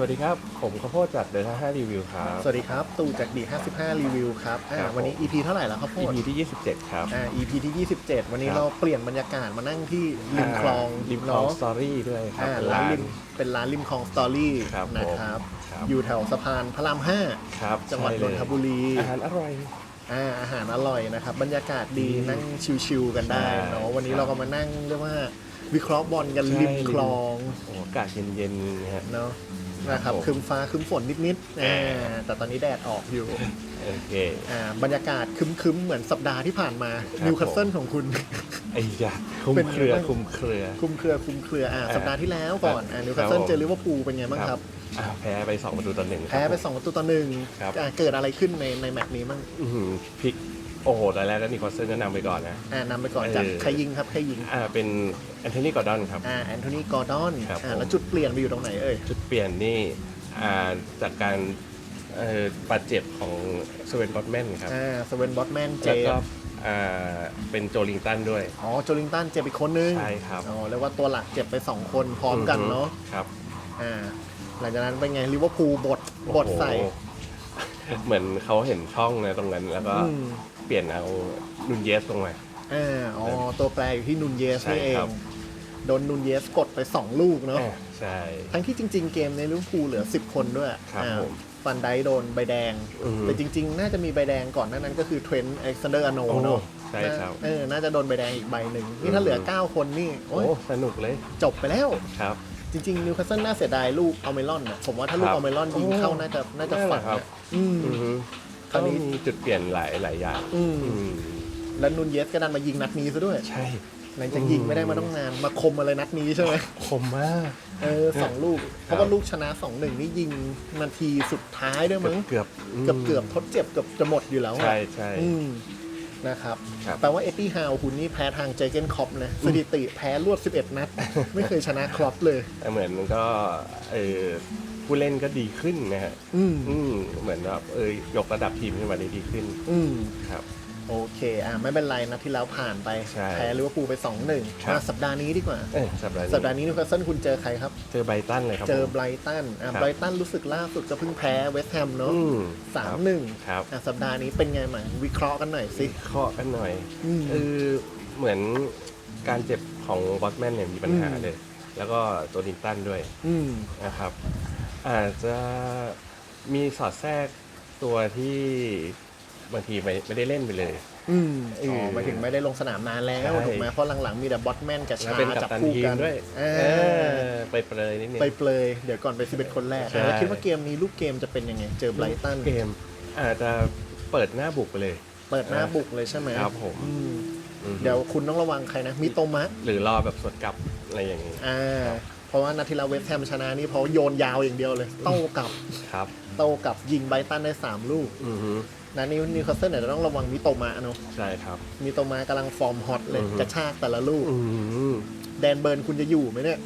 สวัสดีครับ ผมข้าวโพดจากเดลต้า5รีวิวครับ สวัสดีครับ ตู่จากดี55 รีวิวครับอ่าครับวันนี้ EP เท่าไหร่แล้วครับพ่อ EP ที่ 27 ครับ อ่า EP ที่ 27 วันนี้ครับ เราเปลี่ยนบรรยากาศมานั่งที่ริมคลองริมคลองเนาะสตอรี่ด้วยครับอ่าเป็นร้านร้านริมเป็นร้านริมคลองสตอรี่ครับผมนะครับ ครับอยู่แถวสะพานพระราม ครับ5 จังหวัดใช่นเลยนทบุรีอาหารอร่อย อ่าอาหารอร่อยนะครับ บรรยากาศดีอืมนั่งชิวๆกันได้ใช่เนาะวันนี้ครับเราก็มานั่งเรียกว่าวิเคราะห์บอลกันใช่ ริมคลองโอ้อากาศเย็นๆนะฮะเนาะ นะครับผมครึมฟ้าครึมฝนนิดๆอ่าอ่าแต่ตอนนี้แดดออกอยู่โอเคอ่าบรรยากาศครึ้มๆ เหมือนสัปดาห์ที่ผ่านมาครับนิวคาสเซิลของคุณ ไอ้ยาคุมเป็นไงเครือบ้างคุมเครือคุมเครือคุมเครืออ่าอ่าสัปดาห์ที่แล้วก่อนอ่านิวครัคาบสเซิลผมเจอลิเวอร์พูลเป็นไงบ้างครับอ่าแพ้ไป2ประตูต่อหนึ่งครับแพ้ไป2ประตูต่อหนึ่งครับอ่าเกิดอะไรขึ้นในในแมตช์นี้บ้างอื้อหือพลิก โอ้โหตอนแรกก็นิโคลเซนก็นำไปก่อนนะ อ่านำไปก่อนจากเออ ใครยิงครับใครยิงอ่าเป็นแอนโทนีกอร์ดอนครับ อ่าแอนโทนีกอร์ดอนครับอ่าผม แล้วจุดเปลี่ยนไปอยู่ตรงไหนเอ่ย จุดเปลี่ยนนี่อ่าจากการเอ่อบาดเจ็บของสเวนบอตแมนครับ อ่าสเวนบอตแมนเจแล้วก็มส์อ่าเป็นโจลิงตันด้วย อ๋อโจลิงตันเจ็บอีกคนนึงใช่ครับ อ๋อเรียกว่าตัวหลักเจ็บไป 2 คนพร้อมกันเนาะ ครับ อ่า หลังจากนั้นเป็นไงลิเวอร์พูลบด บดใส่ โอ้โห เหมือนเขาเห็นช่องในตรงนั้น แล้วก็อืม เปลี่ยนเอานุนเยสลงมา อ่าอ๋อ ตัวแปรอยู่ที่นุนเยสใช่นี่เอครังบโดนนุนเยสกดไป 2 ลูกเนาะอ่าใช่ ทั้งที่จริง ๆ เกมในลิเวอร์พูลเหลือ 10 คนด้วยครับอ่าผมฟันไดโดนใบแดง อืมแต่จริง ๆ น่าจะมีใบแดงก่อนหนานั้นก็คือเทรนต์เอ็กซานเดอร์อโนโอ้เนาะใช่ครับเออ น่าจะโดนใบแดงอีกใบหนึ่ง นี่ถ้าเหลือ 9 คนนี่ โอ้โอ้ยสนุกเลยจบไปแล้ว ครับ จริง ๆ นิวคาสเซิลน่าเสียดายลูกเอาเมลอนนะผมว่าถ้าลูกครับ เอาเมลอนยิงโอ้เข้าน่าจะน่าจะนั่นแหฝัละงครับ นะ อืม อือฮึคราวนี้ ก็มีจุดเปลี่ยนหลายหลายอย่างอืมอืมแล้วนุนเยสก็ดันมายิงนัดนี้ซะด้วย ใช่ หลังจากยิงไม่ได้มาต้องนานมาคมอะไรนัดนี้ใช่ไหมคมมาก เออสองลูก เพราะว่าลูกชนะสองหนึ่งนี่ยิงนาทีสุดท้ายด้วยมั้ง เกือบเกือบเกือบทดเจ็บเกือบจะหมดอยู่แล้วอะใช่ใช่ อืมนะครับ ครับ แปลว่าเอ็ดดี้ฮาวคุณนี่แพ้ทางเจเกนคอปนะสถิติแพ้รวด 11 นัด ไม่เคยชนะครอปเลย แต่เหมือนมันก็เออ ผู้เล่นก็ดีขึ้นนะฮะอืมอืมเหมือนแบบเออยกระดับทีมขึ้นมาได้ดีขึ้นอืม ครับ โอเค อะไม่เป็นไรนะที่แล้วผ่านไปใช่แพ้ลิเวอร์พูลไป2-1ครับอะสัปดาห์นี้ดีกว่า เอ้ยสัปดาห์นี้สัปดาห์นี้นิวคาสเซิลคุณเจอใครครับ เจอไบรตันเลยครับเจอผมไบรตัน อะครับ ไบรตันรู้สึกล่าสุดก็เพิ่งแพ้เวสต์แฮมเนาะอืมสามหนึ่งครับอะสัปดาห์นี้เป็นไงมาวิเคราะห์กันหน่อยสิ เคาะกันหน่อย อืม คือเหมือนการเจ็บของบอสแมนเนี่ยมีปัญหาอืม เลย แล้วก็ตัวลินตันด้วยอืมนะครับ อาจจะมีสอดแทรกตัวที่บางทีไม่ไม่ได้เล่นไปเลย อืมเอออ๋อหมายถึงไม่ได้ลงสนามนานแล้วใช่ ถูกไหมเพราะหลังๆมีแต่บอทแมนกับแล้วชาเป็นกัปจับตันคู่ทีกัมนด้วยเอเอออไปเปรยนิดนึง ไปเปลยเดี๋ยวก่อนไป 11 คนแรกใช่ แล้วคิดว่าเกมนี้ลูกเกมจะเป็นยังไง เจอไบรตันเกม อาจจะเปิดหน้าบุกไปเลย เปิดหน้าบุกเลยใช่ไหมครับผม อืมอืมเดี๋ยวคุณต้องระวังใครนะ มีโตมัสหรือรอแบบสดกลับอะไรอย่างนี้ อ่าครับ เพราะว่านาทีละเวสต์แฮมชนะนี่เพราะโยนยาวอย่างเดียวเลย โต้กลับครับ โต้กลับยิงไบรตันได้ 3 ลูกอือฮึนะนี่นิวคาสเซิลเนี่ยจะต้องระวังมิโตมะเนาะใช่ครับ มิโตมะกำลังฟอร์มฮอตเลยอือฮึ กระชากแต่ละลูก อืมแดนเบิร์นคุณจะอยู่ไหมเนี่ย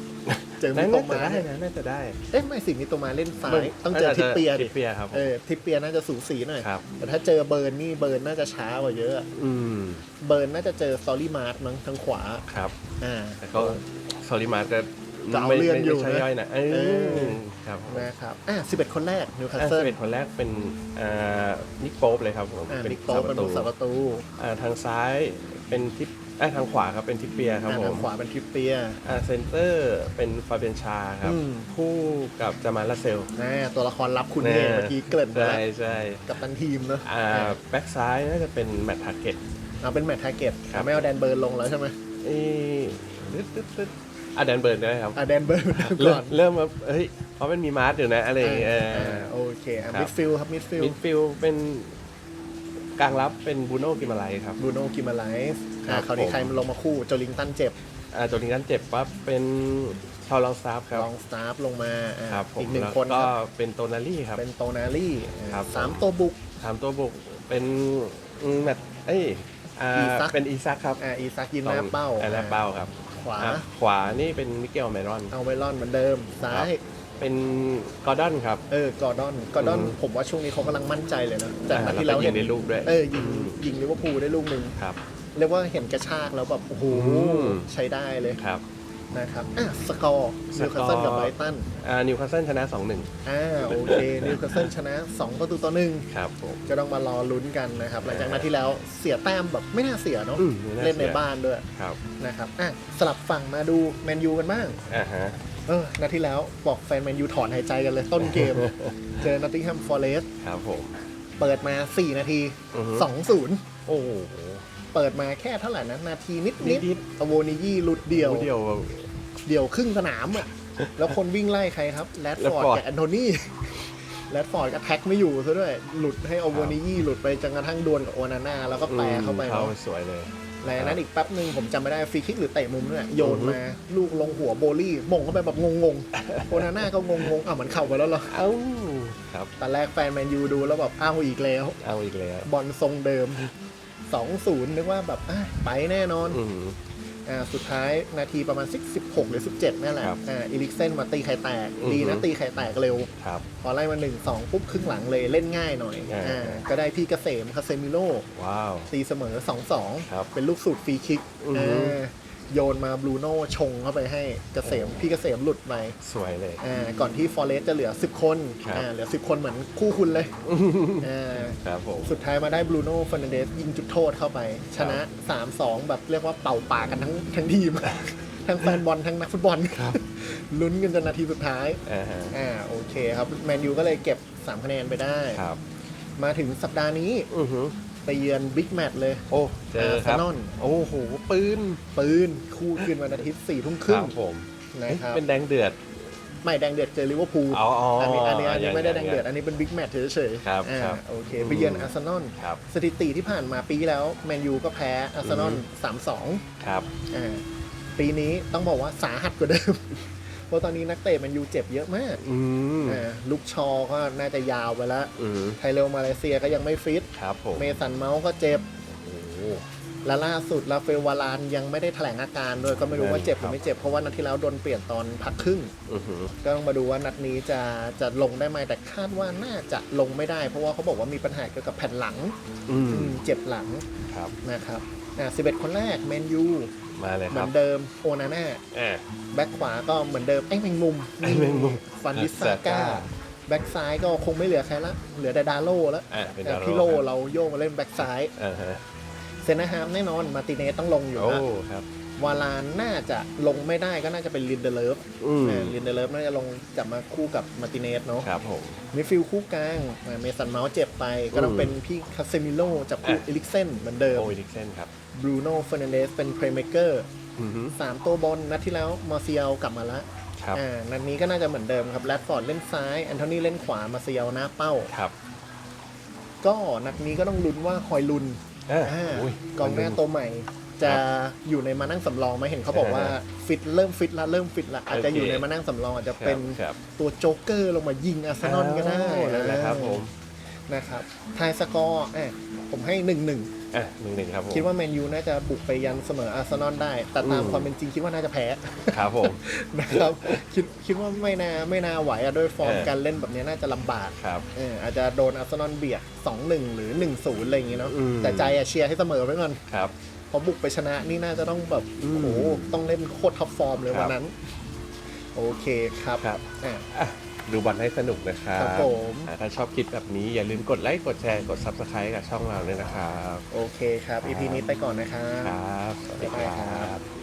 เจอมิน่าโตจะมะได้เนี่ยนะน่าจะได้เอ๊ะไม่สิมิโตมะเล่นซ้าย ต้องเจอทิปเปียทิดิปเปียครับผมเออทิปเปียน่าจะสูสีหน่อย ครับ แต่ถ้าเจอเบิร์นนี่เบิร์นน่าจะช้ากว่าเยอะ อืมเบิร์นน่าจะเจอสตอรี่มาร์ทมั้งทางขวา ครับ อ่าแต่ก็ซอริมาก็ จะเอาไม่เรื่องไม่อยู่ใช่นะย่อยนะเอเอออครับผมนะครับอะ11คนแรกนิวคาสอ่าเซิลสิบเอ็ดคนแรกเป็นอ่านิกโป๊ปเลยครับผมอ่าเป็นนิกโป๊ปเป็นสาผู้สาปประระตูอ่าทางซ้ายเป็นทิปอ่าทางขวาครับเป็นทิปเปียครับอ่าผทามงขวาเป็นทิปเปียอ่าเซนเตอร์เป็นฟาเบนชาครับอืมคู่กับจามาลาเซลอ่าตัวละครลับคุณเนี่ยเมื่อกี้เกริ่นไปใช่แล้วใช่กับตันทีมเนอะอ่าแบ็กซ้ายน่าจะเป็นแมตต์ทาร์เก็ตเอาเป็นแมตช์ทาร์เก็ตครับไม่เอาแดนเบิร์นลงแล้วใช่ไหมเอ้ตึ๊ดตึ๊ดตึ๊ด อะแดนเบิร์นได้ครับอ่าแดนเบิร์นเริ่ก่อมนเริ่มมาเฮ้ยเพราะมันมีมาร์ทอยู่นะอะไรอย่างเงี้ยอ่าโอเคอะครับ มิดฟิลครับมิดฟิลมิดฟิลด์เป็นกลางรับเป็นบูโน่กิมาไลครับบรูโน่กิมาไลส์ครับคราวนี้ผม ใครมันลงมาคู่โจลิงตันเจ็บอ่าโจลิงตันเจ็บปั๊บเป็นชาวลองซาฟครับลองสตาฟลงมาอ่าครับผมอีกหนึ่งแล้วคนก็ครับเป็นโตนาลี่ครับ เป็นโตนาลี่ครับ สามตัวบุก ถามตัวบุกเป็นอืมแมตต์เอ้ยอ่าอีซักเป็นอีซักครับอ่าอีซักยินหน้าเป้าอ่หน้าเป้าครับ ขวาอะขวานี่เป็นมิเกลเมรอน เอาไวลอนเหมือนเดิม ซ้าย เป็นกอร์ดอนครับ เออกอร์ดอนกอร์ดอน อืม ผมว่าช่วงนี้เขากำลังมั่นใจเลยนะจากนัดอ่าที่แล้วแล้วก็ยิเห็งนได้ลูกด้วย เออยิงยิงลิเวอร์พูลได้ลูกหนึ่งครับ เรียกว่าเห็นกระชากแล้วแบบโอ้โหอืม ใช้ได้เลย ครับ นะครับอะสกอร์นิวคาสเซิลกับไบรตันอ่านิวคาสเซิลชนะ2-1อ่าโอเคนิวคาสเซิลชนะ 2 ประตูต่อหนึ่งครับผมก็ต้องมารอลุ้นกันนะครับ หลังจากนัดที่แล้วเสียแต้มแบบไม่น่าเสียเนาะอืมไม่น่าเสียเล่นในบ้านด้วยครับนะครับอะสลับฝั่งมาดูแมนยูกันบ้าง อ่าฮะ เออนัดที่แล้วบอกแฟนแมนยูถอนหายใจกันเลยต้นเกม เจอนอตติงแฮมฟอร์เรสต์ครับผม เปิดมา 4 นาที อือฮึ 2-0 โอ้โห เปิดมาแค่เท่าไหร่นะ นาทีนิดนิดนิดอโวนิยี่หลุดเดียว เดียว เดี่ยวครึ่งสนามอะ แล้วคนวิ่งไล่ใครครับแรดฟอร์ด Radford กับแอนโทนีแรดฟอร์ดก็แท็กไม่อยู่ซะด้วย หลุดให้อโวนิยี่หลุดไปจนกระทั่งดวลกับโอนาน่าแล้วก็แปรเข้าไปเข้าเนาะสวยเลยแล้วนั้นอีกแป๊บหนึ่งผมจำไม่ได้ฟรีคิกหรือเตะมุมเนี่ยโยนอือฮึมาลูกลงหัวโบลี่มงเข้าไปแบบงงๆโอนาน่าก็งงๆอะเหมือนเข่าไปแล้วเหรอเอ้าครับ ตอนแรกแฟนแมนยูดูแล้วแบบอ้าวอีกแล้ว เอาอีกแล้วบอลทรงเดิม 2-0 นึกว่าแบบอะไปแน่นอน อืม อ่าสุดท้ายนาทีประมาณ16 หรือ 17 นั่นแหละครับอ่าอีลิกเซนมาตีไข่แตก อือฮึ ดีนะตีไข่แตกเร็ว ครับ พอไล่มา 1 2 ปุ๊บครึ่งหลังเลยเล่นง่ายหน่อยอ่า อ่าก็ได้พี่เกษมคาเซมิโลว้าว ตีเสมอครับ2-2เป็นลูกสูตรฟรีคิกอือฮึอ่า โยนมาบรูโน่ชงเข้าไปให้เกษมพี่เกษมหลุดไปสวยเลย อ่าก่อนที่ฟอเรสจะเหลือ 10 คนครับ อ่าเหลือ 10 คนเหมือนคู่คุณเลยอ่าครับผม สุดท้ายมาได้บรูโน่ฟ r นเดสยิงจุดโทษเข้าไป ชนะ 3-2 แบบเรียกว่าเป่าปากกันทั้งทั้งทีม ทั้งแฟนบอลทั้งนักฟุตบอลลุ้นกันจนนาทีสุดท้าย อ่าฮะอ่าโอเคครับแมนยูก็เลยเก็บ 3 คะแนนไปได้ ครับมาถึงสัปดาห์นี้ อือฮึ ไปเยือนบิ๊กแมตช์เลย โอ้เจอครับ Arsenal โอ้โห ปืน ปืน คู่คืนวันอาทิตย์4ทุ่มคครึ่รังบผมนะครับ เป็นแดงเดือด ไม่แดงเดือดเจอลิเวอร์พูล อ๋ออ๋ออันนี้อันนี้อันนี้ยังไม่ได้แดงยังเดือด อันนี้เป็นบิ๊กแมตช์เฉยๆครับอ่าครับโอเค ไปเยือนอาร์เซนอล ครับ สถิติที่ผ่านมาปีที่แล้วแมนยูก็แพ้อาร์เซนอลอืม สามสองครับ อ่าปีนี้ต้องบอกว่าสาหัสกว่าเดิมเพ ราะตอนนี้นักเตะแมนยูเจ็บเยอะมากอืมอ่าลูกชอก็น่าจะยาวไปแล้ว อืมไทเรลมาเลเซียก็ยังไม่ฟิต ครับผมเมสันเมาส์ก็เจ็บ โอ้โห และล่าสุดลาเฟลวารานยังไม่ได้แถลงอาการด้วยก็ไม่รู้ว่าเจ็บหรือไม่เจ็บ เพราะว่านัดที่แล้วโดนเปลี่ยนตอนพักครึ่ง อือฮึก็ต้องมาดูว่านัดนี้จะจะลงได้ไหมแต่คาดว่าน่าจะลงไม่ได้ เพราะว่าเขาบอกว่ามีปัญหาเกี่ยวกับแผ่นหลังอืมอืมเจ็บหลังครับ นะครับ อ่า11คนแรกแมนยูมาเลยเหคมืรัอบ นเดิมโอนาน่าอ่า แบ็คขวาก็เหมือนเดิมไอ้แมงมุมไอ้แมงมุมฟันดิสซาก้า Saka แบ็คซ้ายก็คงไม่เหลือใครละ เหลือแต่ดาโลแล้วอ่าเป็นแต่ดาวพี่โลครับเราโยกมาเล่นแบ็คซ้าย อ่าฮะเซนนาฮามแน่นอนมาร์ติเนสต้องลงอยู่โอ้ นะ ครับ วาลานน่าจะลงไม่ได้ก็น่าจะเป็นลินเดเลฟอืมลินเดเลฟน่าจะลงจับมาคู่กับมาร์ติเนสเนาะครับผม มิดฟิลด์คู่กลางอ่าเมสันเมาส์เจ็บไป ก็ต้องอืมเป็นพี่คาเซมิโลจับคู่อะ เอลิกเซนเหมือนเดิมโอ้ยดิกเซนครับบรูโน่เฟอร์นันเดสเป็นเพลย์เม k เกอร์อือฮึสามตัวบอลนัดที่แล้วมาเซียลกลับมาแล้วครับอ่านัดนี้ก็น่าจะเหมือนเดิมครับแรดฟอร์ดเล่นซ้ายแอนโทนีเล่นขวามาเซียลหน้าเป้า ครับก็นัดนี้ก็ต้องลุ้นว่าฮอยลุนอ่าอ่าอุ้ยกองหน้าตัวใหม่ จะอยู่ในมานั่งสำรองไหมเห็นเขาบอกว่าอ่าฟิตเริ่มฟิตละเริ่มฟิตละอาจจะโอเคอยู่ในมานั่งสำรองอาจจะครับเป็นครับตัวโจ๊กเกอร์ลงมายิงอาร์เซนอลก็ได้อ้าวนั่นแหละครับผมนะครับทายสกอร์อะผมให้หนึ่งหนึ่งอะหนึ่งหนึ่งครับผมคิดว่าแมนยูน่าจะบุกไปยันเสมออาร์เซนอลได้ แต่ตามอืมความเป็นจริงคิดว่าน่าจะแพ้ครับผมนะครับคิดคิดว่าไม่น่าไม่น่าไหวอะด้วยฟอร์มเออการเล่นแบบนี้น่าจะลำบากครับเอออาจจะโดนอาร์เซนอลเบียด2-1หรือ1-0อะไรอย่างงี้เนาะอืมแต่ใจอะเชียร์ให้เสมอไว้ก่อนครับเพ อบุกไปชนะนี่น่าจะต้องแบบอืโอ้มโหต้องเล่นโคตรท็อปฟอร์มเลยครับวันนั้น โอเคครับครับอะอะดูบอลให้สนุกนะครับครับผมอะถ้าชอบคลิปแบบนี้อย่าลืมกดไลค์ กดแชร์ กด Subscribe กับช่องเราด้วยนะครับ โอเคครับ EP นี้ไปก่อนนะครับ ครับ สวัสดีคบ๊ายบายครัรับบ